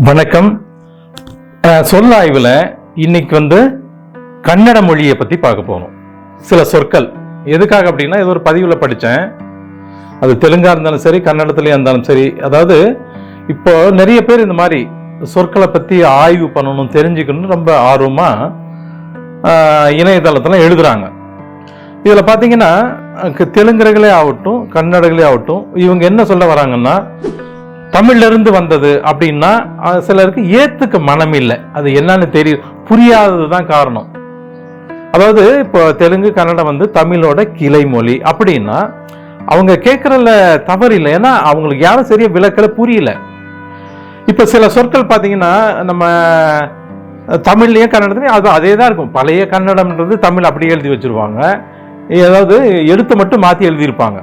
வணக்கம். சொல்லாய்வில் சொல் ஆய்வில் இன்னைக்கு வந்து கன்னட மொழியை பற்றி பார்க்க போகிறோம் சில சொற்கள். எதுக்காக அப்படின்னா இது ஒரு பதிவில் படித்தேன் அது தெலுங்காக இருந்தாலும் சரி கன்னடத்துலேயே இருந்தாலும் சரி. அதாவது இப்போ நிறைய பேர் இந்த மாதிரி சொற்களை பற்றி ஆய்வு பண்ணணும் தெரிஞ்சுக்கணும்னு ரொம்ப ஆர்வமாக இணையதளத்தில் எழுதுகிறாங்க இதில் பார்த்தீங்கன்னா அஹ், ஆகட்டும் கன்னடர்களே ஆகட்டும் இவங்க என்ன சொல்ல வராங்கன்னா தமிழ்லேருந்து வந்தது அப்படின்னா சிலருக்கு ஏற்றுக்க மனம் இல்லை அது என்னன்னு தெரியும் புரியாதது தான் காரணம். அதாவது இப்போ தெலுங்கு கன்னடம் வந்து தமிழோட கிளை மொழி அப்படின்னா அவங்க கேட்கறதுல தவறு இல்லை. ஏன்னா அவங்களுக்கு யாரும் சரியா விளக்கல புரியல. இப்போ சில சொற்கள் பார்த்தீங்கன்னா நம்ம தமிழ்லையும் கன்னடத்துலையும் அது அதே தான் இருக்கும். பழைய கன்னடம்ன்றது தமிழ் அப்படியே எழுதி வச்சிருவாங்க. ஏதாவது எழுத்து மட்டும் மாற்றி எழுதியிருப்பாங்க.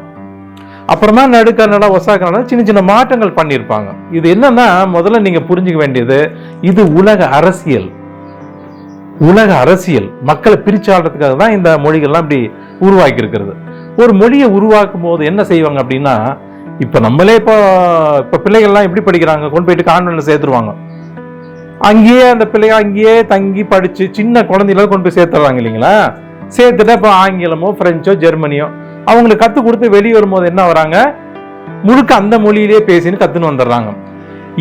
அப்புறமா நடுக்கன்னடம் ஒசா கன்னடம் சின்ன சின்ன மாற்றங்கள் பண்ணியிருப்பாங்க. இது என்னன்னா முதல்ல நீங்க புரிஞ்சுக்க வேண்டியது இது உலக அரசியல். உலக அரசியல். மக்களை பிரிச்சாடுறதுக்காக தான் இந்த மொழிகள்லாம் இப்படி உருவாக்கி இருக்கிறது ஒரு மொழியை உருவாக்கும் போது என்ன செய்வாங்க அப்படின்னா இப்போ நம்மளே இப்போ இப்போ பிள்ளைகள்லாம் எப்படி படிக்கிறாங்க? கொண்டு போயிட்டு கான்வென்ட்ல சேர்த்துருவாங்க. அங்கேயே அந்த பிள்ளைய அங்கேயே தங்கி படிச்சு சின்ன குழந்தையில கொண்டு போய் சேர்த்துறாங்க இல்லைங்களா? சேர்த்துட்டு இப்போ ஆங்கிலமோ பிரெஞ்சோ ஜெர்மனியோ அவங்களுக்கு கற்றுக் கொடுத்து வெளியே வரும்போது என்ன வராங்க? முழுக்க அந்த மொழியிலே பேசின்னு கற்றுன்னு வந்துடுறாங்க.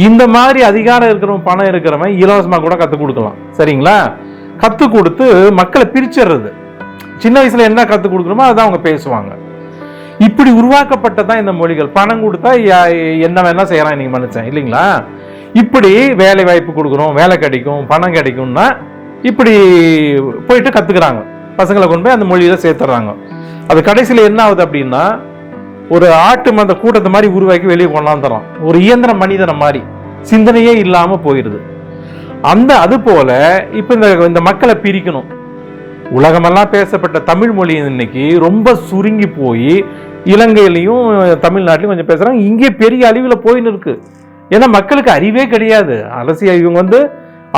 இந்த மாதிரி அதிகாரம் இருக்கிறவன் பணம் இருக்கிறவன் இலவசமாக கூட கற்றுக் கொடுக்கலாம். சரிங்களா? கற்றுக் கொடுத்து மக்களை பிரிச்சிடுறது. சின்ன வயசுல என்ன கற்றுக் கொடுக்குறோமோ அதான் அவங்க பேசுவாங்க. இப்படி உருவாக்கப்பட்டதான் இந்த மொழிகள். பணம் கொடுத்தா என்ன வேணா செய்கிறான் இன்னைக்கு மனுஷன் இல்லைங்களா? இப்படி வேலை வாய்ப்பு கொடுக்குறோம் வேலை கிடைக்கும் பணம் கிடைக்கும்னா இப்படி போயிட்டு கத்துக்கிறாங்க. பசங்களை கொண்டு போய் அந்த மொழியில சேர்த்துறாங்க. அது கடைசியில் என்ன ஆகுது அப்படின்னா ஒரு ஆட்டு மந்த கூட்டத்தை மாதிரி உருவாக்கி வெளியே கொண்டாந்துறோம் ஒரு இயந்திர மனிதனை மாதிரி. சிந்தனையே இல்லாமல் போயிடுது அந்த அது போல இப்போ இந்த இந்த மக்களை பிரிக்கணும். உலகமெல்லாம் பேசப்பட்ட தமிழ் மொழி இன்னைக்கு ரொம்ப சுருங்கி போய் இலங்கையிலையும் தமிழ்நாட்டிலையும் கொஞ்சம் பேசுகிறாங்க இங்கே பெரிய அழிவில் போயின்னு இருக்கு. ஏன்னா மக்களுக்கு அறிவே கிடையாது. அரசியல் இவங்க வந்து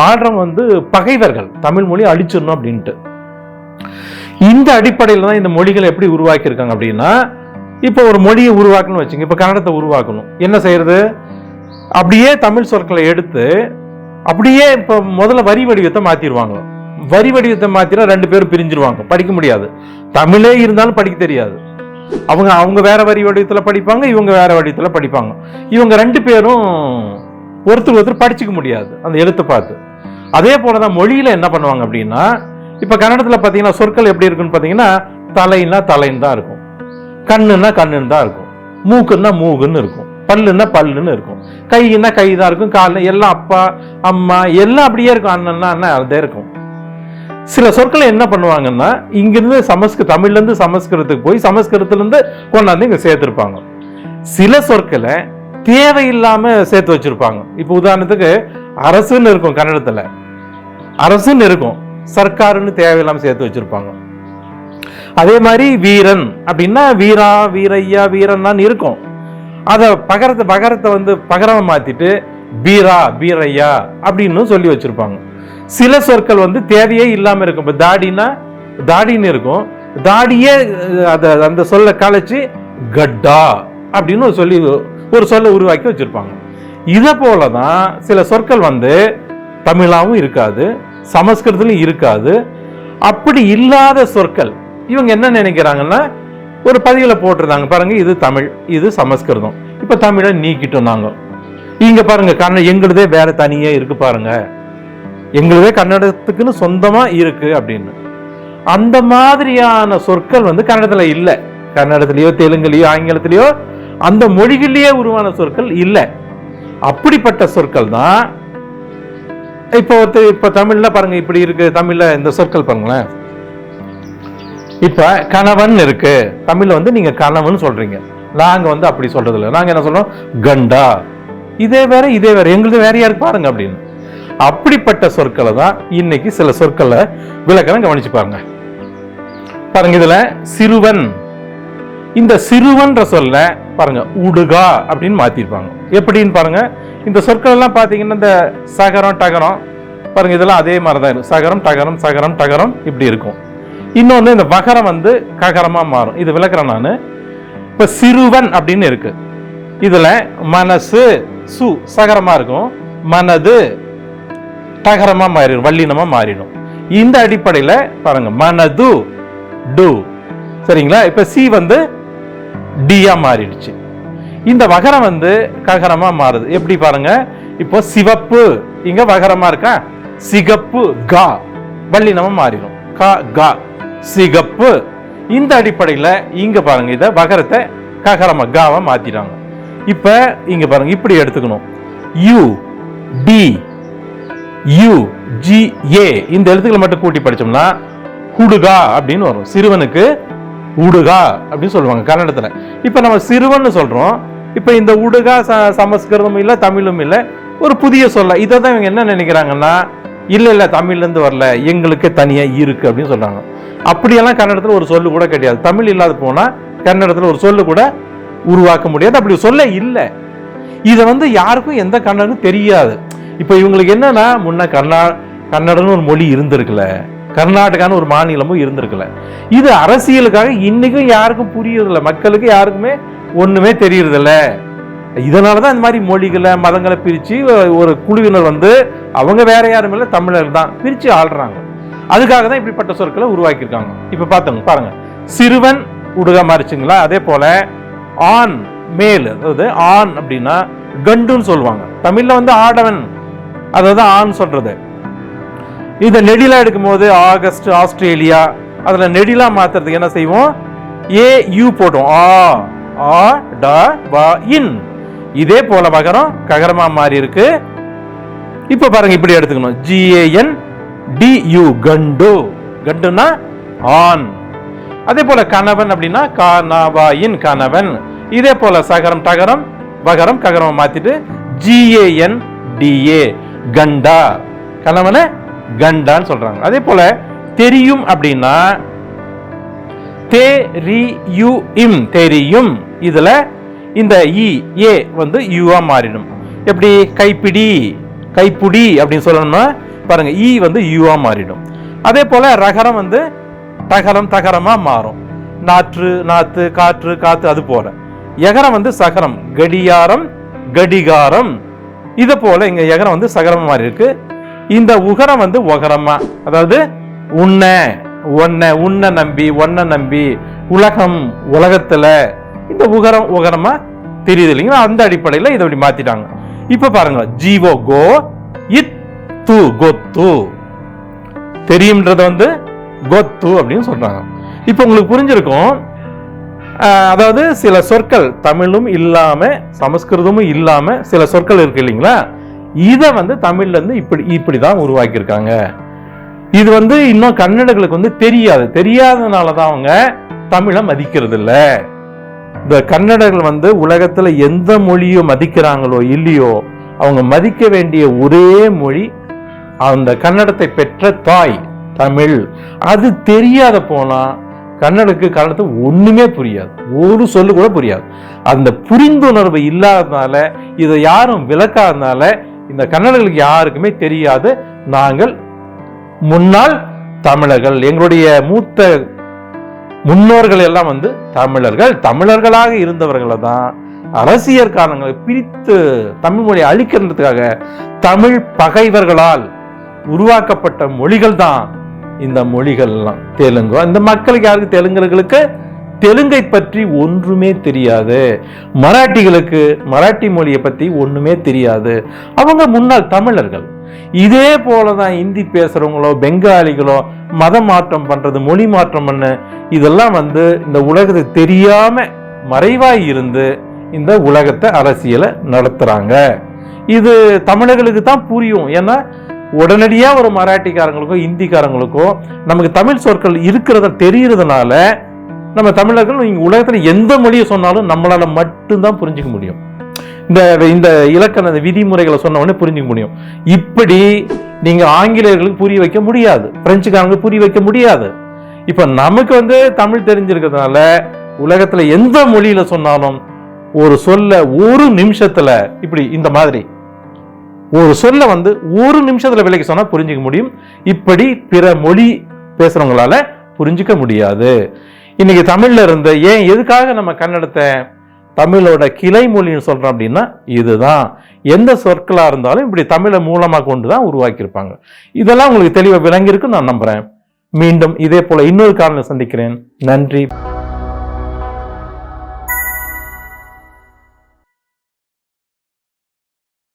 ஆடுறவங்க வந்து பகைவர்கள். தமிழ் மொழி அழிச்சிடணும் அப்படின்ட்டு. இந்த அடிப்படையில் தான் இந்த மொழிகளை எப்படி உருவாக்கியிருக்காங்க அப்படின்னா இப்போ ஒரு மொழியை உருவாக்கணும்னு வச்சுங்க இப்போ கன்னடத்தை உருவாக்கணும். என்ன செய்யறது? அப்படியே தமிழ் சொற்களை எடுத்து அப்படியே இப்போ முதல்ல வரி வடிவத்தை மாத்திடுவாங்க. வரி வடிவத்தை மாத்தினா ரெண்டு பேரும் பிரிஞ்சிருவாங்க படிக்க முடியாது. தமிழே இருந்தாலும் படிக்க தெரியாது. அவங்க அவங்க வேற வரி வடிவத்தில் படிப்பாங்க இவங்க வேற வடிவத்தில் படிப்பாங்க. இவங்க ரெண்டு பேரும் ஒருத்தர் ஒருத்தர் படிச்சுக்க முடியாது அந்த எழுத்தை பார்த்து. அதே போல தான் மொழியில என்ன பண்ணுவாங்க அப்படின்னா இப்ப கன்னடத்துல பாத்தீங்கன்னா சொற்கள் எப்படி இருக்குன்னு பாத்தீங்கன்னா தலைன்னா தலைன்னு தான் இருக்கும். கண்ணுன்னா கண்ணுன்னு தான் இருக்கும். மூக்குன்னா மூகுன்னு இருக்கும். பல்லுன்னா பல்லுன்னு இருக்கும். கைன்னா கை தான் இருக்கும். கால எல்லாம் அப்பா அம்மா எல்லாம் அப்படியே இருக்கும். அண்ணன்னா அண்ணன் அதே இருக்கும். சில சொற்களை என்ன பண்ணுவாங்கன்னா இங்கிருந்து சமஸ்கிரு தமிழ்ல இருந்து சமஸ்கிருதத்துக்கு போய் சமஸ்கிருதத்துல இருந்து கொண்டாந்து இங்க சேர்த்திருப்பாங்க. சில சொற்களை தேவையில்லாம சேர்த்து வச்சிருப்பாங்க. இப்போ உதாரணத்துக்கு அரசுன்னு இருக்கும் கன்னடத்துல. அரசுன்னு இருக்கும். சர்க்காருன்னு தேவையில்லாமல் சேர்த்து வச்சிருப்பாங்க. அதே மாதிரி வீரன் அப்படின்னா வீரா வீரையா வீரன்னான்னு இருக்கும். அதை பகரத்தை பகரத்தை வந்து பகரம் மாற்றிட்டு பீரா பீரையா அப்படின்னு சொல்லி வச்சுருப்பாங்க. சில சொற்கள் வந்து தேவையே இல்லாமல் இருக்கும். இப்போ தாடினா தாடின்னு இருக்கும். தாடியே அதை அந்த சொல்ல கலைச்சு கட்டா அப்படின்னு ஒரு சொல்லி ஒரு சொல்ல உருவாக்கி வச்சுருப்பாங்க. இதை போலதான் சில சொற்கள் வந்து தமிழாகவும் இருக்காது. சமஸ்கிருதத்திலும் இருக்காது. அப்படி இல்லாத சொற்கள். இவங்க என்ன நினைக்கிறாங்கன்னா ஒரு பதிவில் போட்டிருந்தாங்க. பாருங்க இது தமிழ் இது சமஸ்கிருதம். இப்ப தமிழை நீக்கிட்டோம் நாங்க. இங்க பாருங்க கன்னட எங்களுதே வேற தனியாக இருக்கு பாருங்க. எங்களுதே கன்னடத்துக்குன்னு சொந்தமா இருக்கு அப்படின்னு. அந்த மாதிரியான சொற்கள் வந்து கன்னடத்துல இல்ல. கன்னடத்திலயோ தெலுங்குலயோ ஆங்கிலத்திலயோ அந்த மொழிகளிலேயே உருவான சொற்கள் இல்ல. அப்படிப்பட்ட சொற்கள் தான் இப்போ ஒருத்தர் இப்போ தமிழ்ல பாருங்க இப்படி இருக்கு. தமிழ்ல இந்த சொற்கள் பாருங்களேன். இப்ப கணவன் இருக்கு. தமிழ்ல வந்து நீங்க கணவன் சொல்றீங்க. நாங்க வந்து அப்படி சொல்றது இல்லை நாங்க என்ன சொல்றோம்? கண்டா. இதே வேற இதே வேற. எங்களுது வேற யாருக்கு பாருங்க அப்படின்னு. அப்படிப்பட்ட சொற்களை தான் இன்னைக்கு சில சொற்களை விளக்கணும் கவனிச்சு பாருங்க. பாருங்க இதுல சிறுவன். இந்த சிறுவன்ற சொல்ல பாருங்க உடுகா அப்படின்னு மாத்திருப்பாங்க. எப்படின்னு பாருங்க. இந்த சொற்கள் எல்லாம் பார்த்தீங்கன்னா இந்த சகரம் டகரம். பாருங்க இதெல்லாம் அதே மாதிரி தான் இருக்கும். சகரம் டகரம் சகரம் டகரம் இப்படி இருக்கும். இன்னொன்று இந்த வகரம் வந்து ககரமா மாறும். இது விளக்குறேன் நான். இப்போ சிறுவன் அப்படின்னு இருக்கு. இதில் மனசு சு சகரமா இருக்கும். மனது தகரமா மாறிடும் வல்லினமா மாறிடும். இந்த அடிப்படையில் பாருங்க மனது டு. சரிங்களா? இப்போ சி வந்து டியா மாறிடுச்சு. இந்த வகரம் வந்து ககரமா மாறுது. எப்படி பாருங்க? இப்போ சிவப்பு. இங்க வகரமா இருக்கா? சிகப்பு கா. வல்லினமா மாறிடும். கா கா. சிகப்பு. இந்த அடிப்படையில இங்க பாருங்க இதை வகரத்தை ககரமா காவை மாத்திட்டாங்க. இப்ப இங்க பாருங்க இப்படி எடுத்துக்கணும். U D U G A இந்த எழுத்துக்களை மட்டும் கூட்டி படிச்சோம்னா குடுகா அப்படின்னு வரும். சிறுவனுக்கு உடுகா அப்படின்னு சொல்லுவாங்க கன்னடத்தில். இப்போ நம்ம சிறுவன்னு சொல்கிறோம் இப்போ இந்த உடுகா ச- சமஸ்கிருதமும் இல்லை தமிழும் இல்லை ஒரு புதிய சொல்ல. இதை தான் இவங்க என்ன நினைக்கிறாங்கன்னா இல்லை இல்லை தமிழ்லேருந்து வரல எங்களுக்கு தனியாக இருக்கு அப்படின்னு சொல்கிறாங்க அப்படியெல்லாம் கன்னடத்தில் ஒரு சொல்லு கூட கிடையாது. தமிழ் இல்லாத போனால் கன்னடத்தில் ஒரு சொல்லு கூட உருவாக்க முடியாது. அப்படி சொல்ல இல்லை. இதை வந்து யாருக்கும் எந்த கன்னடனும் தெரியாது. இப்போ இவங்களுக்கு என்னன்னா முன்ன கர்நா கன்னடம்னு ஒரு மொழி இருந்திருக்குல்ல கர்நாடகான்னு ஒரு மாநிலமும் இருந்திருக்குல்ல இது அரசியலுக்காக இன்னைக்கும் யாருக்கும் புரியறதில்ல. மக்களுக்கு யாருக்குமே ஒன்றுமே தெரியறதில்ல. இதனால தான் இந்த மாதிரி மொழிகளை மதங்களை பிரித்து ஒரு குழுவினர் வந்து அவங்க வேற யாரும் இல்லை தமிழர் தான் பிரித்து ஆள்றாங்க. அதுக்காக தான் இப்படிப்பட்ட சொற்களை உருவாக்கியிருக்காங்க. இப்போ பார்த்தோங்க பாருங்க. சிறுவன் உடுக மாறிச்சுங்களா? அதே போல ஆண் மேல் அதாவது ஆண் அப்படின்னா கண்டுன்னு சொல்லுவாங்க. தமிழில் வந்து ஆடவன் அதாவது ஆண் சொல்றது. இந்த நெடிலா எடுக்கும்போது ஆகஸ்ட் ஆஸ்திரேலியா அதில் நெடிலாம் மாத்துறதுக்கு என்ன செய்வோம்? ஏ யூ போட்டோம். ஆ ஆ ட வ இன். இதே போல மகரம் ககரமா மாறி இருக்கு. இப்ப பாருங்க இப்படி எடுத்துக்கணும். ஜிஏஎன் டி யூ கண்டு. கண்டுனா ஆண். அதே போல கணவன் அப்படின்னா கானாவாயின் கணவன். இதே போல சகரம் டகரம் வகரம் ககரம் மாத்திட்டு ஜிஏஎன் டிஏ கண்டா. கணவனை கண்டான்னு சொல்றாங்க. அதே போல தெரியும் அப்படின்னா தெரியு இம் தெரியும். இதுல இந்த இ ஏ வந்து யூவா மாறிடும். எப்படி? கைப்பிடி கைப்புடி அப்படின்னு சொல்லணும்னா பாருங்க இ வந்து யூவா மாறிடும். அதே போல ரகரம் வந்து தகரம் தகரமா மாறும். நாற்று நாற்று காற்று காத்து அது போல. எகரம் வந்து சகரம் கடியாரம் கடிகாரம். இது போல இங்க எகரம் வந்து சகரம் மாதிரி இருக்கு இந்த உகரம் வந்து உகரமா? அதாவது உன்ன ஒன்ன உன்னை நம்பி ஒன்ன நம்பி உலகம் உலகத்துல இந்த உகரம் உகரமா தெரியுது இல்லைங்களா? அந்த அடிப்படையில் இதை அப்படி மாத்திட்டாங்க. இப்ப பாருங்க ஜீவோ கோ இத் து கொத்து. தெரியும்ன்றது வந்து கொத்து அப்படின்னு சொல்றாங்க. இப்போ உங்களுக்கு புரிஞ்சிருக்கும் அதாவது சில சொற்கள் தமிழும் இல்லாம சமஸ்கிருதமும் இல்லாம சில சொற்கள் இருக்கு இல்லைங்களா? இதை வந்து தமிழ்லேருந்து இப்படி இப்படி தான் உருவாக்கியிருக்காங்க. இது வந்து இன்னும் கன்னடர்களுக்கு வந்து தெரியாது. தெரியாதனால தான் அவங்க தமிழை மதிக்கிறது இல்லை இந்த கன்னடர்கள் வந்து உலகத்தில் எந்த மொழியோ மதிக்கிறாங்களோ இல்லையோ அவங்க மதிக்க வேண்டிய ஒரே மொழி அந்த கன்னடத்தை பெற்ற தாய் தமிழ். அது தெரியாத போனா கன்னடக்கு கன்னடத்தை ஒண்ணுமே புரியாது. ஒரு சொல்லு கூட புரியாது. அந்த புரிந்துணர்வு இல்லாததுனால இதை யாரும் விளக்காதனால இந்த கன்னடர்களுக்கு யாருக்குமே தெரியாது நாங்கள் முன்னாள் தமிழர்கள் எங்களுடைய மூத்த முன்னோர்கள் எல்லாம் வந்து தமிழர்கள். தமிழர்களாக இருந்தவர்களை தான் அரசியல் காரணங்களை பிரித்து தமிழ் மொழியை அழிக்கிறதுக்காக தமிழ் பகைவர்களால் உருவாக்கப்பட்ட மொழிகள் தான் இந்த மொழிகள்லாம். தெலுங்கு. அந்த மக்களுக்கு யாருக்கு? தெலுங்குகளுக்கு தெலுங்கை பற்றி ஒன்றுமே தெரியாது. மராட்டிகளுக்கு மராட்டி மொழியை பற்றி ஒன்றுமே தெரியாது. அவங்க முன்னாள் தமிழர்கள். இதே போல தான் ஹிந்தி பேசுகிறவங்களோ பெங்காலிகளோ மதம் மாற்றம் பண்ணுறது மொழி மாற்றம் பண்ண இதெல்லாம் வந்து இந்த உலகத்தை தெரியாமல் மறைவாய் இருந்து இந்த உலகத்தை அரசியலை நடத்துகிறாங்க இது தமிழர்களுக்கு தான் புரியும். ஏன்னா உடனடியாக ஒரு மராட்டிக்காரங்களுக்கோ இந்திக்காரங்களுக்கோ நமக்கு தமிழ் சொற்கள் இருக்கிறத தெரிகிறதுனால நம்ம தமிழர்கள் நீங்கள் உலகத்துல எந்த மொழியை சொன்னாலும் நம்மளால மட்டும்தான் புரிஞ்சுக்க முடியும். இந்த இந்த இலக்கண விதிமுறைகளை சொன்ன உடனே புரிஞ்சிக்க முடியும். இப்படி நீங்க ஆங்கிலேயர்களுக்கு புரிய வைக்க முடியாது. பிரெஞ்சுக்காரங்களுக்கு புரிய வைக்க முடியாது. இப்ப நமக்கு வந்து தமிழ் தெரிஞ்சிருக்கிறதுனால உலகத்துல எந்த மொழியில சொன்னாலும் ஒரு சொல்ல ஒரு நிமிஷத்துல இப்படி இந்த மாதிரி. ஒரு சொல்ல வந்து ஒரு நிமிஷத்துல விலைக்கு சொன்னால் புரிஞ்சுக்க முடியும். இப்படி பிற மொழி பேசுறவங்களால புரிஞ்சுக்க முடியாது. இன்னைக்கு தமிழ்ல இருந்து ஏன் எதுக்காக நம்ம கன்னடத்தை தமிழோட கிளை மொழின்னு சொல்றோம் அப்படின்னா இதுதான். எந்த சொற்களா இருந்தாலும் இப்படி தமிழை மூலமா கொண்டு தான் உருவாக்கியிருப்பாங்க. இதெல்லாம் உங்களுக்கு தெளிவாக விளங்கியிருக்கு நான் நம்புறேன். மீண்டும் இதே போல இன்னொரு காரணம் சந்திக்கிறேன். நன்றி.